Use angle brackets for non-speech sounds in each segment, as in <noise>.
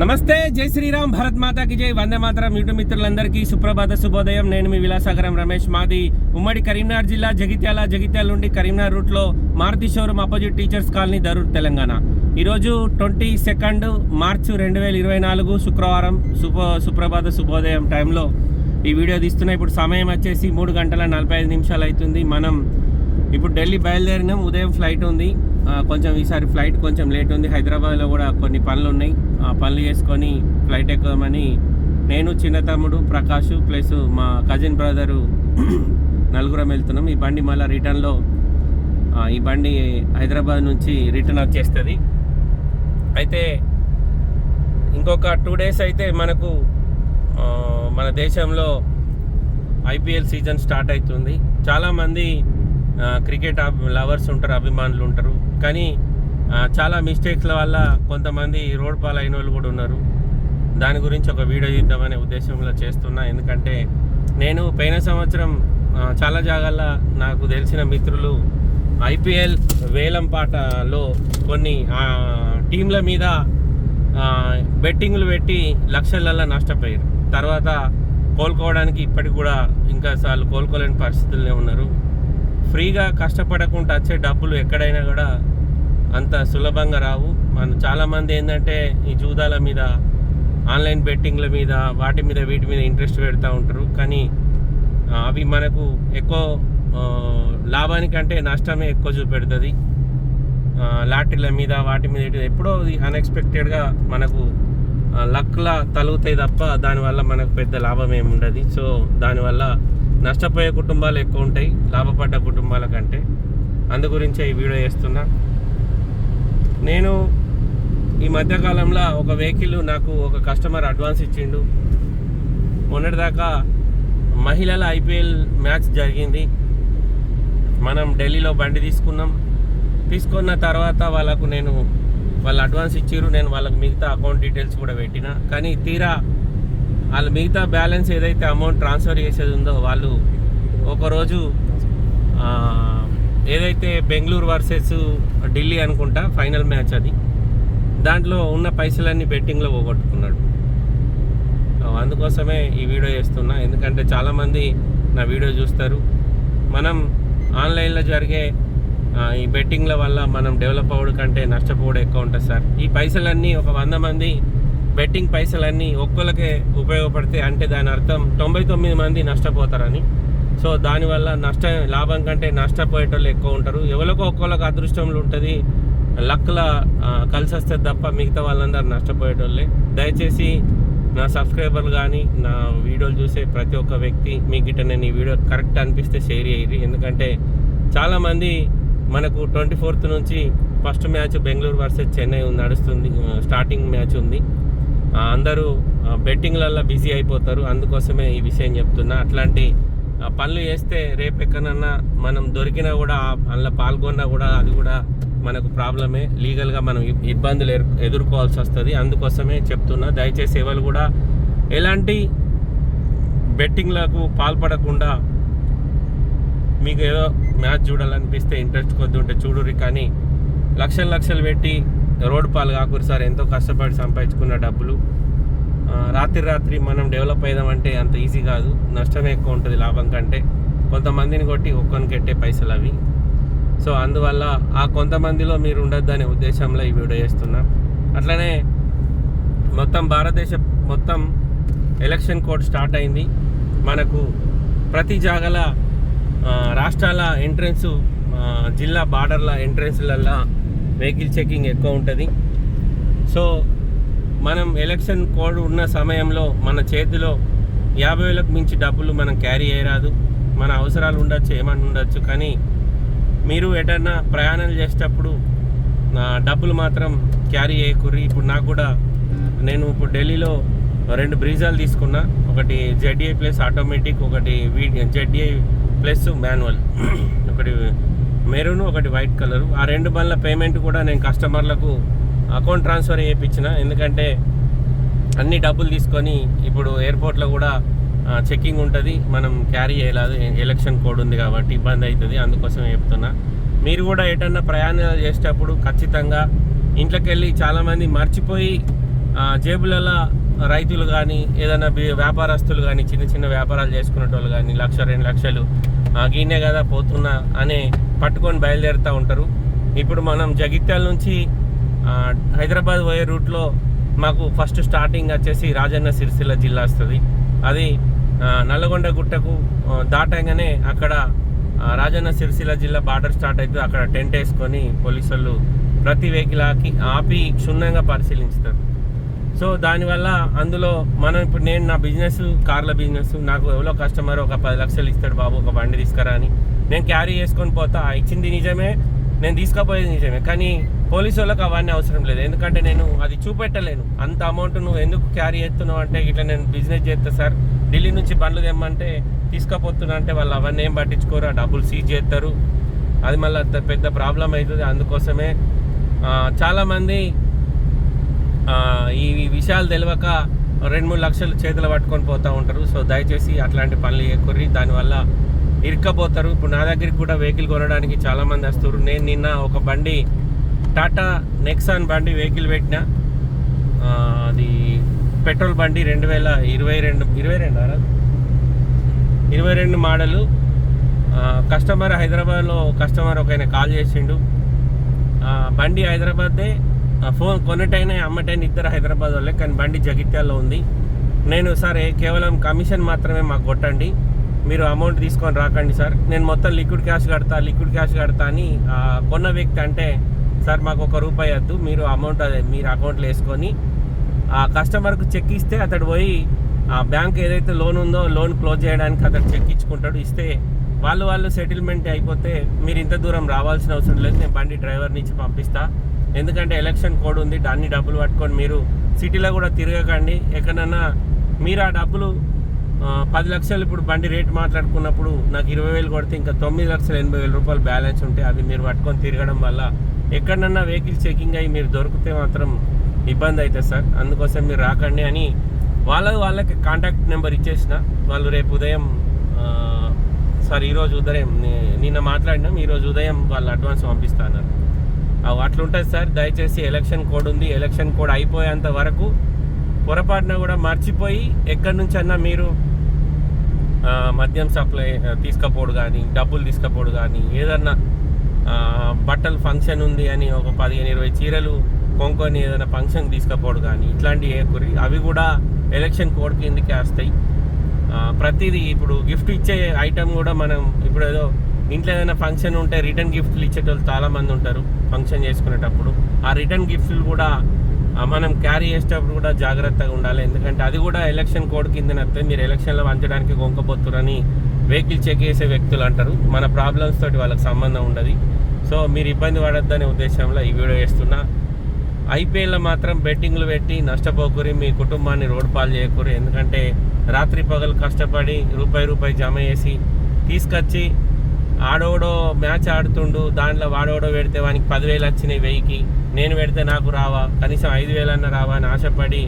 నమస్తే జై శ్రీరామ్ భరత్ మాతాకి జై. వందే మాతరం యూట్యూబ్ మిత్రులందరికీ సుప్రభాత శుభోదయం. నేను మీ విలాసాగరం రమేష్ మాది. ఉమ్మడి కరీంనగర్ జిల్లా జగిత్యాల జగిత్యాల నుండి కరీంనగర్ రూట్లో Maruti showroom opposite teachers colony Darur Telangana. ఈరోజు ట్వంటీ సెకండ్ మార్చ్ రెండు వేల ఇరవై నాలుగు శుక్రవారం సుప సుప్రభాత శుభోదయం టైంలో ఈ వీడియో తీస్తున్నా. ఇప్పుడు సమయం వచ్చేసి మూడు గంటల నలభై ఐదు నిమిషాలు అవుతుంది. మనం ఇప్పుడు ఢిల్లీ బయలుదేరినాం ఉదయం ఫ్లైట్ ఉంది. కొంచెం ఈసారి ఫ్లైట్ కొంచెం లేట్ ఉంది. హైదరాబాద్లో కూడా కొన్ని పనులు ఉన్నాయి. ఆ పనులు చేసుకొని ఫ్లైట్ ఎక్కుదామని నేను చిన్న తమ్ముడు ప్రకాష్ ప్లస్ మా కజిన్ బ్రదరు <clears throat> నలుగురం వెళ్తున్నాం. ఈ బండి మళ్ళీ రిటర్న్లో ఈ బండి హైదరాబాద్ నుంచి రిటర్న్ వచ్చేస్తుంది. అయితే ఇంకొక టూ డేస్ అయితే మనకు మన దేశంలో ఐపీఎల్ సీజన్ స్టార్ట్ అవుతుంది. చాలామంది క్రికెట్ లవర్స్ ఉంటారు అభిమానులు ఉంటారు. కానీ చాలా మిస్టేక్స్ల వల్ల కొంతమంది రోడ్ పాలైన వాళ్ళు కూడా ఉన్నారు. దాని గురించి ఒక వీడియో తీద్దామనే ఉద్దేశంలో చేస్తున్నా. ఎందుకంటే నేను పోయిన సంవత్సరం చాలా జాగాల్లో నాకు తెలిసిన మిత్రులు ఐపీఎల్ వేలం పాటలో కొన్ని టీంల మీద బెట్టింగ్లు పెట్టి లక్షలల్లో నష్టపోయారు. తర్వాత కోలుకోవడానికి ఇప్పటికి కూడా ఇంకా సార్లు కోలుకోలేని పరిస్థితుల్లో ఉన్నారు. ఫ్రీగా కష్టపడకుండా వచ్చే డబ్బులు ఎక్కడైనా కూడా అంత సులభంగా రావు. మన చాలామంది ఏంటంటే ఈ జూదాల మీద ఆన్లైన్ బెట్టింగ్ల మీద వాటి మీద వీటి మీద ఇంట్రెస్ట్ పెడతా ఉంటారు. కానీ అవి మనకు ఎక్కువ లాభానికంటే నష్టమే ఎక్కువ చూపెడుతుంది. లాటరీల మీద వాటి మీద ఎప్పుడో ఎప్పుడో అన్ఎక్స్పెక్టెడ్గా మనకు లక్లా తలుగుతాయి తప్ప దానివల్ల మనకు పెద్ద లాభం ఏమి ఉండదు సో దానివల్ల నష్టపోయే కుటుంబాలు ఎక్కువ ఉంటాయి లాభపడ్డ కుటుంబాల కంటే. అందు గురించే ఈ వీడియో చేస్తున్నా. నేను ఈ మధ్యకాలంలో ఒక వెహికల్ నాకు ఒక కస్టమర్ అడ్వాన్స్ ఇచ్చిండు. మొన్నటిదాకా మహిళల ఐపీఎల్ మ్యాచ్ జరిగింది. మనం ఢిల్లీలో బండి తీసుకున్నాం. తీసుకున్న తర్వాత వాళ్ళకు నేను వాళ్ళు అడ్వాన్స్ ఇచ్చారు నేను వాళ్ళకి మిగతా అకౌంట్ డీటెయిల్స్ కూడా పెట్టిన. కానీ తీరా వాళ్ళు మిగతా బ్యాలెన్స్ ఏదైతే అమౌంట్ ట్రాన్స్ఫర్ చేసేది ఉందో వాళ్ళు ఒకరోజు ఏదైతే బెంగళూరు వర్సెస్ ఢిల్లీ అనుకుంటా ఫైనల్ మ్యాచ్ అది దాంట్లో ఉన్న పైసలన్నీ బెట్టింగ్లో పోగొట్టుకున్నాడు. అందుకోసమే ఈ వీడియో చేస్తున్నా. ఎందుకంటే చాలామంది నా వీడియో చూస్తారు. మనం ఆన్లైన్లో జరిగే ఈ బెట్టింగ్ల వల్ల మనం డెవలప్ అవ్వడం కంటే నష్టపోవడం ఎక్కువ ఉంటుంది సార్. ఈ పైసలన్నీ ఒక వంద మంది బెట్టింగ్ పైసలన్నీ ఒక్కరికే ఉపయోగపడితే అంటే దాని అర్థం తొంభై తొమ్మిది మంది నష్టపోతారని. సో దానివల్ల నష్ట లాభం కంటే నష్టపోయేటోళ్ళు ఎక్కువ ఉంటారు. ఎవరికో ఒక్కొక్కరికి అదృష్టంలో ఉంటుంది. లక్ల కలిసి వస్తే తప్ప మిగతా వాళ్ళందరూ నష్టపోయేటోళ్ళే. దయచేసి నా సబ్స్క్రైబర్లు కానీ నా వీడియోలు చూసే ప్రతి ఒక్క వ్యక్తి మీకు ఇట్లా నేను ఈ వీడియో కరెక్ట్ అనిపిస్తే షేర్ చేయరు ఎందుకంటే చాలామంది మనకు ట్వంటీ ఫోర్త్ నుంచి first match Bengaluru versus Chennai నడుస్తుంది స్టార్టింగ్ మ్యాచ్ ఉంది. అందరూ బెట్టింగ్లలో బెట్టింగ్లల్లో బిజీ అయిపోతారు. అందుకోసమే ఈ విషయం చెప్తున్నా. అట్లాంటి పనులు చేస్తే రేపు ఎక్కడన్నా మనం దొరికినా కూడా అందులో పాల్గొన్నా కూడా అది కూడా మనకు ప్రాబ్లమే. లీగల్గా మనం ఇబ్బందులు ఎదుర్కోవాల్సి వస్తుంది. అందుకోసమే చెప్తున్నా. దయచేసి ఎవరు కూడా ఎలాంటి బెట్టింగ్లకు పాల్పడకుండా మీకు ఏదో మ్యాచ్ చూడాలనిపిస్తే ఇంట్రెస్ట్ కొద్ది ఉంటే చూడురి కానీ లక్షలు లక్షలు పెట్టి రోడ్డు పాలు కాకూరు సార్. ఎంతో కష్టపడి సంపాదించుకున్న డబ్బులు. రాత్రి రాత్రి మనం డెవలప్ అయ్యామంటే అంత ఈజీ కాదు. నష్టమే ఎక్కువ ఉంటుంది లాభం కంటే. కొంతమందిని కొట్టి ఒక్కొని కట్టే పైసలు అవి. సో అందువల్ల ఆ కొంతమందిలో మీరు ఉండొద్దు అనే ఉద్దేశంలో ఈ వీడియో చేస్తున్నా. అట్లనే మొత్తం భారతదేశ మొత్తం ఎలక్షన్ కోడ్ స్టార్ట్ అయింది. మనకు ప్రతి జాగల రాష్ట్రాల ఎంట్రన్స్ జిల్లా బార్డర్ల ఎంట్రన్స్లల్లో వెహికల్ చెకింగ్ ఎక్కువ ఉంటుంది. సో మనం ఎలక్షన్ కోడ్ ఉన్న సమయంలో మన చేతిలో యాభై వేలకు మించి డబ్బులు మనం క్యారీ చేయరాదు మన అవసరాలు ఉండొచ్చు ఏమని ఉండొచ్చు. కానీ మీరు ఎటన్నా ప్రయాణాలు చేసేటప్పుడు డబ్బులు మాత్రం క్యారీ చేయకూరి ఇప్పుడు నాకు కూడా నేను ఇప్పుడు ఢిల్లీలో రెండు బ్రీజాలు తీసుకున్నా. ఒకటి జెడ్ఏ ప్లస్ ఆటోమేటిక్ ఒకటి జెడ్ఏ ప్లస్ మాన్యువల్. ఒకటి మెరూన్ ఒకటి వైట్ కలర్. ఆ రెండు బండ్ల పేమెంట్ కూడా నేను కస్టమర్లకు అకౌంట్ ట్రాన్స్ఫర్ చేయించిన. ఎందుకంటే అన్ని డబ్బులు తీసుకొని ఇప్పుడు ఎయిర్పోర్ట్లో కూడా చెక్కింగ్ ఉంటుంది. మనం క్యారీ చేయలేదు. ఎలక్షన్ కోడ్ ఉంది కాబట్టి ఇబ్బంది అవుతుంది అందుకోసం చెప్తున్నా. మీరు కూడా ఏటన్నా ప్రయాణాలు చేసేటప్పుడు ఖచ్చితంగా ఇంట్లోకి వెళ్ళి చాలామంది మర్చిపోయి జేబులలో రైతులు కానీ ఏదైనా వ్యాపారస్తులు కానీ చిన్న చిన్న వ్యాపారాలు చేసుకునేటోళ్ళు కానీ లక్ష రెండు లక్షలు గీనే కదా పోతున్నా అనే పట్టుకొని బయలుదేరుతూ ఉంటారు. ఇప్పుడు మనం జగిత్యాల నుంచి హైదరాబాద్ పోయే రూట్లో మాకు ఫస్ట్ స్టార్టింగ్ వచ్చేసి రాజన్న సిరిసిల్ల జిల్లా వస్తుంది. అది నల్లగొండ గుట్టకు దాటంగానే అక్కడ రాజన్న సిరిసిల్ల జిల్లా బార్డర్ స్టార్ట్ అవుతుంది అక్కడ టెంట్ వేసుకొని పోలీసు వాళ్ళు ప్రతి వెహికల్ ఆపి క్షుణ్ణంగా పరిశీలించుతారు. సో దానివల్ల అందులో మనం ఇప్పుడు నేను నా బిజినెస్ కార్ల బిజినెస్ నాకు ఎవరో కస్టమర్ ఒక పది లక్షలు ఇస్తాడు బాబు ఒక బండి తీసుకురా అని. నేను క్యారీ చేసుకొని పోతా. ఇచ్చింది నిజమే నేను తీసుకపోయేది నిజమే. కానీ పోలీసు వాళ్ళకి అవన్నీ అవసరం లేదు. ఎందుకంటే నేను అది చూపెట్టలేను. అంత అమౌంట్ నువ్వు ఎందుకు క్యారీ చేస్తున్నావు అంటే ఇట్లా నేను బిజినెస్ చేస్తా సార్. ఢిల్లీ నుంచి బండ్లు తెమ్మంటే తీసుకపోతున్నా అంటే వాళ్ళు అవన్నీ ఏం పట్టించుకోరు. ఆ డబ్బులు సీజ్ చేస్తారు. అది మళ్ళీ పెద్ద ప్రాబ్లం అవుతుంది. అందుకోసమే చాలామంది ఈ విషయాలు తెలియక రెండు మూడు లక్షలు చేతులు పట్టుకొని పోతూ ఉంటారు. సో దయచేసి అట్లాంటి పనులు ఎక్కుర్రి దానివల్ల ఇరుక్కపోతారు. ఇప్పుడు నా దగ్గరికి కూడా వెహికల్ కొనడానికి చాలామంది వస్తారు. నేను నిన్న ఒక బండి టాటా నెక్సాన్ బండి వెహికల్ పెట్టిన. అది పెట్రోల్ బండి రెండు వేల ఇరవై రెండు ఇరవై రెండు ఇరవై రెండు మోడలు. కస్టమర్ హైదరాబాద్లో కస్టమర్ ఒక ఆయన కాల్ చేసిండు. బండి హైదరాబాద్దే ఆ, ఫోన్ కొన్నటైనా అమ్మటైనా ఇద్దరు హైదరాబాద్ వాళ్ళే కానీ బండి జగిత్యాల్లో ఉంది. నేను సరే కేవలం కమిషన్ మాత్రమే మాకు కొట్టండి. మీరు అమౌంట్ తీసుకొని రాకండి సార్. నేను మొత్తం లిక్విడ్ క్యాష్ కడతా లిక్విడ్ క్యాష్ కడతా అని కొన్న వ్యక్తి అంటే సార్ మాకు ఒక రూపాయి వద్దు. మీరు అమౌంట్ అదే మీరు అకౌంట్లో వేసుకొని ఆ కస్టమర్కు చెక్ ఇస్తే అతడు పోయి ఆ బ్యాంక్ ఏదైతే లోన్ ఉందో లోన్ క్లోజ్ చేయడానికి అతడు చెక్ ఇచ్చుకుంటాడు. ఇస్తే వాళ్ళు వాళ్ళు సెటిల్మెంట్ అయిపోతే మీరు ఇంత దూరం రావాల్సిన అవసరం లేదు. నేను బండి డ్రైవర్ని ఇచ్చి పంపిస్తాను ఎందుకంటే ఎలక్షన్ కోడ్ ఉంది దాన్ని డబ్బులు పట్టుకొని మీరు సిటీలో కూడా తిరగకండి. ఎక్కడన్నా మీరు ఆ డబ్బులు పది లక్షలు ఇప్పుడు బండి రేట్ మాట్లాడుకున్నప్పుడు నాకు ఇరవై వేలు కొడితే ఇంకా తొమ్మిది లక్షల ఎనభై వేల రూపాయలు బ్యాలెన్స్ ఉంటే అవి మీరు పట్టుకొని తిరగడం వల్ల ఎక్కడన్నా వెహికల్ చెకింగ్ అయ్యి మీరు దొరికితే మాత్రం ఇబ్బంది అవుతుంది సార్. అందుకోసం మీరు రాకండి అని వాళ్ళ వాళ్ళకి కాంటాక్ట్ నెంబర్ ఇచ్చేసిన. వాళ్ళు రేపు ఉదయం సార్ ఈరోజు ఉదయం నిన్న మాట్లాడినాం. ఈరోజు ఉదయం వాళ్ళు అడ్వాన్స్ పంపిస్తాను అట్లుంటుంది సార్ దయచేసి ఎలక్షన్ కోడ్ ఉంది. ఎలక్షన్ కోడ్ అయిపోయేంత వరకు పొరపాటున కూడా మర్చిపోయి ఎక్కడి నుంచి అన్నా మీరు మద్యం సప్లై తీసుకపోడు కానీ డబ్బులు తీసుకపోడు కానీ ఏదన్నా బట్టలు ఫంక్షన్ ఉంది అని ఒక పదిహేను ఇరవై చీరలు కొనుక్కొని ఏదైనా ఫంక్షన్ తీసుకపోడు కానీ ఇట్లాంటివి ఏకురి అవి కూడా ఎలక్షన్ కోడ్ కిందకి వస్తాయి. ప్రతిదీ ఇప్పుడు గిఫ్ట్ ఇచ్చే ఐటెం కూడా మనం ఇప్పుడు ఏదో ఇంట్లో ఏదైనా ఫంక్షన్ ఉంటే రిటర్న్ గిఫ్ట్లు ఇచ్చేటోళ్ళు చాలామంది ఉంటారు ఫంక్షన్ చేసుకునేటప్పుడు. ఆ రిటర్న్ గిఫ్ట్లు కూడా మనం క్యారీ చేసేటప్పుడు కూడా జాగ్రత్తగా ఉండాలి. ఎందుకంటే అది కూడా ఎలక్షన్ కోడ్ కింద వస్తే మీరు ఎలక్షన్లో వంచడానికి గొంకపోతురని వెహికల్ చెక్ చేసే వ్యక్తులు అంటారు. మన ప్రాబ్లమ్స్ తోటి వాళ్ళకి సంబంధం ఉండదు. సో మీరు ఇబ్బంది పడొద్దనే ఉద్దేశంలో ఈ వీడియో చేస్తున్నా. ఐపీఎల్లో మాత్రం బెట్టింగ్లు పెట్టి నష్టపోకూరి మీ కుటుంబాన్ని రోడ్ పాలు చేయకూరి. ఎందుకంటే రాత్రి పగలు కష్టపడి రూపాయి రూపాయి జమ చేసి తీసుకొచ్చి ఆడోడో మ్యాచ్ ఆడుతుండు దాంట్లో వాడోడో పెడితే వానికి పదివేలు వచ్చినాయి వెయ్యికి. నేను పెడితే నాకు రావా కనీసం ఐదు వేలన్నా రావా అని ఆశపడి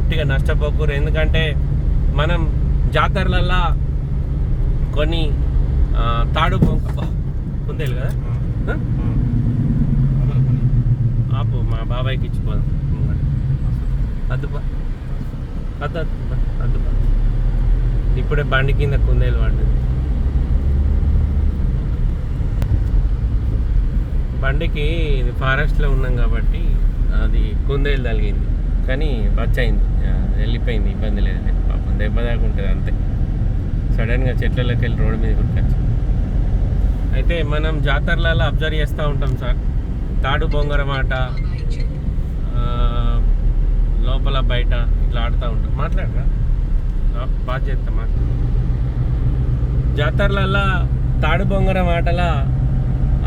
ఉట్టిగా నష్టపోకూరు. ఎందుకంటే మనం జాతరలల్లా కొన్ని తాడు కుందేలు కదా? ఆపు మా బాబాయ్కి ఇచ్చిపోదాం అద్దుపా. అద్దు అద్దు అద్దుపా. ఇప్పుడే బండి కింద కుందేలు పడ్డది బండికి ఇది ఫారెస్ట్లో ఉన్నాం కాబట్టి అది కుందేలు తగిలింది. కానీ బచ్చయింది అయింది వెళ్ళిపోయింది ఇబ్బంది లేదు. పాపం దెబ్బ దాకా ఉంటుంది అంతే. సడన్గా చెట్లలోకి వెళ్ళి రోడ్డు మీద ఉరకొచ్చు అయితే మనం జాతరలలో అబ్జర్వ్ చేస్తూ ఉంటాం సార్. తాడు బొంగరం ఆట లోపల బయట ఇట్లా ఆడుతూ ఉంటాం. మాట్లాడరా? బాధ్యత బాగా చేస్తా మాట్లాడు. జాతరలల్లో తాడు బొంగరం ఆటలా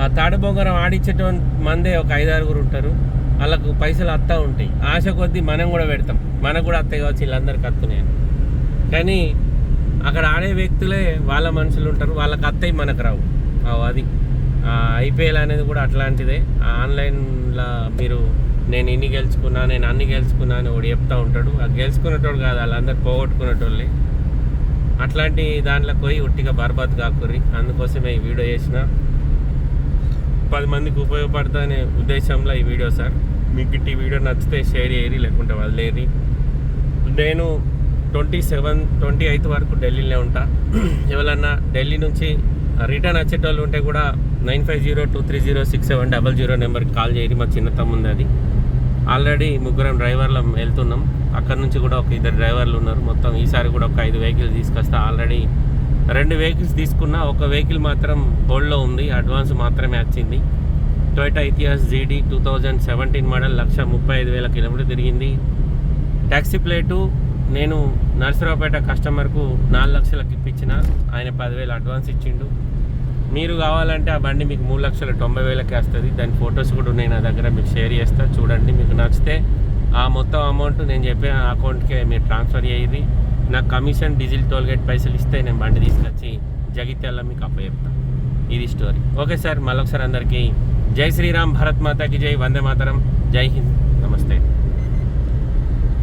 ఆ తాడు బొంగరం ఆడిచ్చేటువంటి మందే ఒక ఐదారుగురు ఉంటారు. వాళ్ళకు పైసలు వస్తూ ఉంటాయి. ఆశ కొద్దీ మనం కూడా పెడతాం. మనకు కూడా అత్తాయి కావచ్చు వీళ్ళందరికీ వస్తున్నాయి కానీ అక్కడ ఆడే వ్యక్తులే వాళ్ళ మనుషులు ఉంటారు. వాళ్ళకి అత్తయి మనకు రావు. అది. ఐపీఎల్ అనేది కూడా అట్లాంటిదే. ఆన్లైన్లో మీరు నేను ఇన్ని గెలుచుకున్నా నేను అన్ని గెలుచుకున్నా అని ఒకటి చెప్తా ఉంటాడు. ఆ గెలుచుకునేటోడు కాదు వాళ్ళందరూ పోగొట్టుకునేటోళ్ళే. అట్లాంటి దాంట్లో పోయి ఉట్టిగా బర్బాద్ కాకుర్రి. అందుకోసమే ఈ వీడియో చేసిన. పది మందికి ఉపయోగపడతా ఉద్దేశంలో ఈ వీడియో సార్. మీకు ఈ వీడియో నచ్చితే షేర్ చేయరి లేకుంటే వదిలేరి నేను ట్వంటీ సెవెన్ ట్వంటీ ఎయిత్ వరకు ఢిల్లీలో ఉంటా. ఎవరన్నా ఢిల్లీ నుంచి రిటర్న్ వచ్చేటోళ్ళు ఉంటే కూడా nine five zero two three zero six seven double zero నెంబర్కి కాల్ చేయరి మా చిన్న తమ్ముంది అది. ఆల్రెడీ ముగ్గురం డ్రైవర్లు వెళ్తున్నాం. అక్కడ నుంచి కూడా ఒక ఇద్దరు డ్రైవర్లు ఉన్నారు. మొత్తం ఈసారి కూడా ఒక ఐదు వెహికల్ తీసుకొస్తా. ఆల్రెడీ రెండు వెహికల్స్ తీసుకున్నా ఒక వెహికల్ మాత్రం హోల్డ్లో ఉంది. అడ్వాన్స్ మాత్రమే వచ్చింది. Toyota Etios GD two thousand seventeen model lakh ముప్పై ఐదు వేల కిలోమీటర్ తిరిగింది. ట్యాక్సీ ప్లేటు నేను నర్సరావుపేట కస్టమర్కు నాలుగు లక్షలకు ఇప్పించిన. ఆయన పదివేలు అడ్వాన్స్ ఇచ్చిండు. మీరు కావాలంటే ఆ బండి మీకు మూడు లక్షల తొంభై వేలకి వస్తుంది. దాని ఫొటోస్ కూడా ఉన్నాయి నా దగ్గర మీకు షేర్ చేస్తా. చూడండి మీకు నచ్చితే ఆ మొత్తం అమౌంట్ నేను చెప్పిన అకౌంట్కే మీరు ట్రాన్స్ఫర్ చేయండి. నాకు కమిషన్ డీజిల్ టోల్గేట్ పైసలు ఇస్తే నేను బండి తీసుకొచ్చి జగిత్యాల మీకు అప్పచెప్తాను ఇది స్టోరీ ఓకే సార్ మళ్ళొకసారి అందరికీ జై శ్రీరామ్ భరత్ మాతాకి జై వందే మాతరం. జై హింద్. నమస్తే.